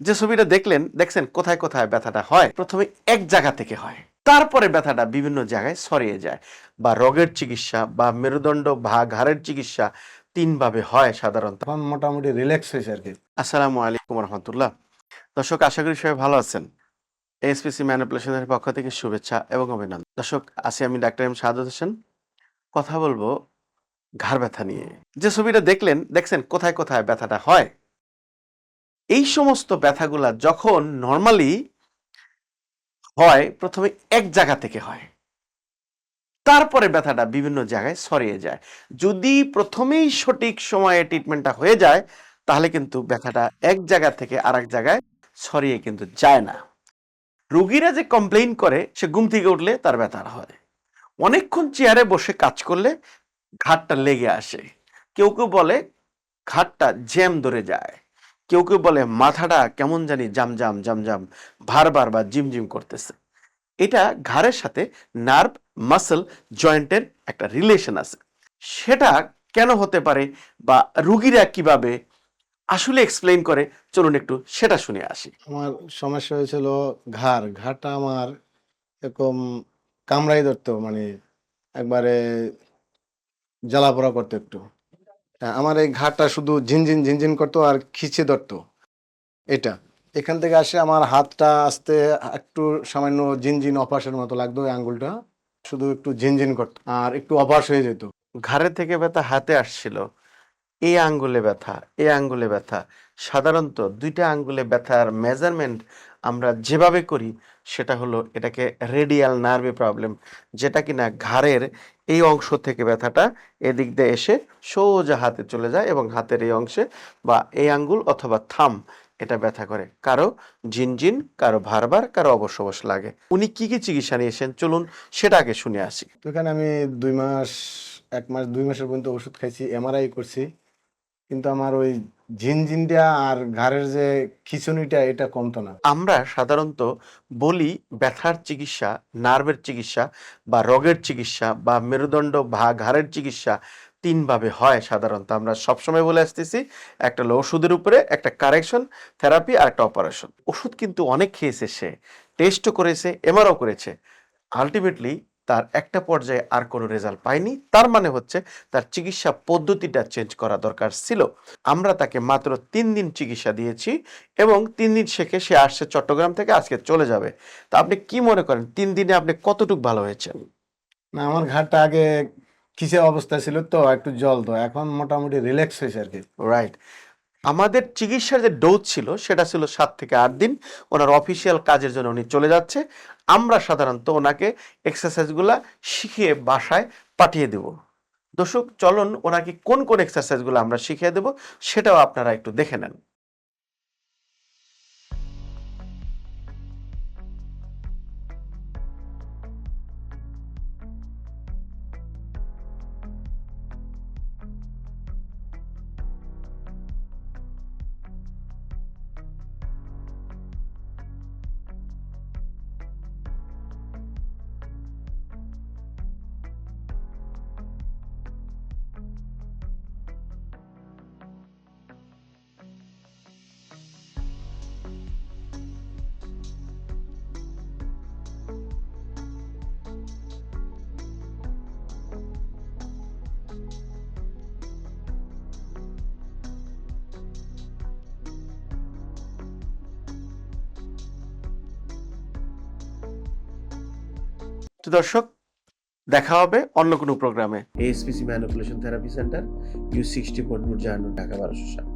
যে ছবিটা দেখলেন দেখছেন কোথায় কোথায় ব্যথাটা হয়? প্রথমে এক জায়গা থেকে হয়। তারপরে ব্যথাটা বিভিন্ন জায়গায় ছড়িয়ে যায়। বা রোগের চিকিৎসা বা মেরুদণ্ড বা ঘাড়ের চিকিৎসা তিনভাবে হয় সাধারণত। তখন মোটামুটি রিল্যাক্স হয়েছে আর কি। আসসালামু আলাইকুম রহমতুল্লাহ। দর্শক আশা করি সবাই ভালো আছেন। এসপিসি ম্যানিপুলেশনের পক্ষ থেকে শুভেচ্ছা এবং অভিনন্দন। দর্শক আছি আমি ডাক্তার এম সাদত হোসেন কথা বলব ঘাড় ব্যথা নিয়ে। যে ছবিটা দেখলেন দেখছেন কোথায় কোথায় ব্যথাটা হয়? এই সমস্ত ব্যথাগুলা যখন নর্মালি হয়, প্রথমে এক জায়গা থেকে হয়। তারপরে ব্যথাটা বিভিন্ন জায়গায় ছড়িয়ে যায়। যদি প্রথমেই সঠিক সময়ে ট্রিটমেন্টটা হয়ে যায়, তাহলে কিন্তু ব্যথাটা এক জায়গা থেকে আরেক জায়গায় ছড়িয়ে কিন্তু যায় না। রুগীরা যে কমপ্লেইন করে, সে ঘুম থেকে উঠলে তার ব্যথা হয়। অনেকক্ষণ চেয়ারে বসে কাজ করলে ঘাটটা লেগে আসে। কেউ কেউ বলে, ঘাটটা জ্যাম ধরে যায়। কেউ কেউ বলে, মাথাটা কেমন জানি জাম জাম জাম জাম ভারবার বা জিম জিম করতেছে। এটা ঘাড়ের সাথে নার্ভ মাসল জয়েন্টের একটা রিলেশন আছে। সেটা কেন হতে পারে বা রুগীরা কীভাবে? আসলে এক্সপ্লেইন করে, চলুন একটু সেটা শুনে আসি। আমার সমস্যা হয়েছিল ঘাড়। ঘাড়টা আমার এরকম কামড়াই ধরতো মানে একবারে জ্বালাপোড়া করতো একটু। আমার এই ঘাটটা শুধু ঝিনঝিন ঝিনঝিন করতো আর খিচে ধরতো। এটা। এখান থেকে আসে আমার হাতটা আসতে একটু সামান্য ঝিনঝিন অপাসের মতো লাগতো আঙ্গুলটা। শুধু একটু ঝিনঝিন করতো আর একটু অপাস হয়ে যেত। ঘাড়ে থেকে ব্যথা হাতে আসছিল। এই আঙ্গুলে ব্যথা এই আঙ্গুলে ব্যথা। সাধারণত দুইটা আঙ্গুলে ব্যথার মেজারমেন্ট আমরা যেভাবে করি, সেটা হলো এটাকে রেডিয়াল নার্ভে প্রবলেম যেটা কিনা ঘাড়ের এই অংশ থেকে ব্যথাটা এদিক দিয়ে এসে সোজা হাতে চলে যায় এবং হাতের এই অংশে বা এই আঙ্গুল অথবা থাম এটা ব্যথা করে। কারও ঝিনঝিন কারও ভারবার, কারও অবশ অবশ লাগে। উনি কি কি চিকিৎসা নিয়েছেন? চলুন সেটা আগে শুনে আসি। তো এখানে আমি দুই মাস, এক মাস, দুই মাসের পর্যন্ত ওষুধ খাইছি এমআরআই করছি। কিন্তু আমার ওই ঝিনঝিনটা আর ঘাড়ের যে খিচুনিটা, এটা কমতো না। আমরা সাধারণত বলি ব্যথার চিকিৎসা, নার্ভের চিকিৎসা বা রোগের চিকিৎসা বা মেরুদণ্ড বা ঘাড়ের চিকিৎসা তিনভাবে হয় সাধারণত। আমরা সবসময় বলে আসতেছি, একটা ওষুধের উপরে, একটা কারেকশন, থেরাপি আর একটা অপারেশন। ওষুধ কিন্তু অনেক খেয়েছে সে, টেস্টও করেছে, এমআরও করেছে। আলটিমেটলি তার একটা পর্যায়ে আর কোনো রেজাল্ট পায়নি। তার মানে হচ্ছে তার চিকিৎসা পদ্ধতিটা চেঞ্জ করা দরকার ছিল। আমরা তাকে মাত্র তিন দিন চিকিৎসা দিয়েছি এবং তিন দিন শেখে সে আসছে চট্টগ্রাম থেকে আজকে চলে যাবে। তা আপনি কি মনে করেন তিন দিনে আপনি কতটুকু ভালো হয়েছেন? না আমার ঘাটটা আগে খিচে অবস্থা ছিল তো একটু জল তো এখন মোটামুটি রিল্যাক্স হয়েছে আর কি। রাইট আমাদের চিকিৎসার যে ডোজ ছিল, সেটা ছিল সাত থেকে আট দিন। ওনার অফিসিয়াল কাজের জন্য উনি চলে যাচ্ছে। আমরা সাধারণত ওনাকে এক্সারসাইজগুলো শিখিয়ে বাসায় পাঠিয়ে দেব। দর্শক, চলন ওনাকে কোন কোন এক্সারসাইজগুলো আমরা শিখিয়ে দেব, সেটাও আপনারা একটু দেখে নেন। তো দর্শক, দেখা হবে অন্য কোনো প্রোগ্রামে SPC manipulation therapy centre U sixty four Dhaka বারোশো সাত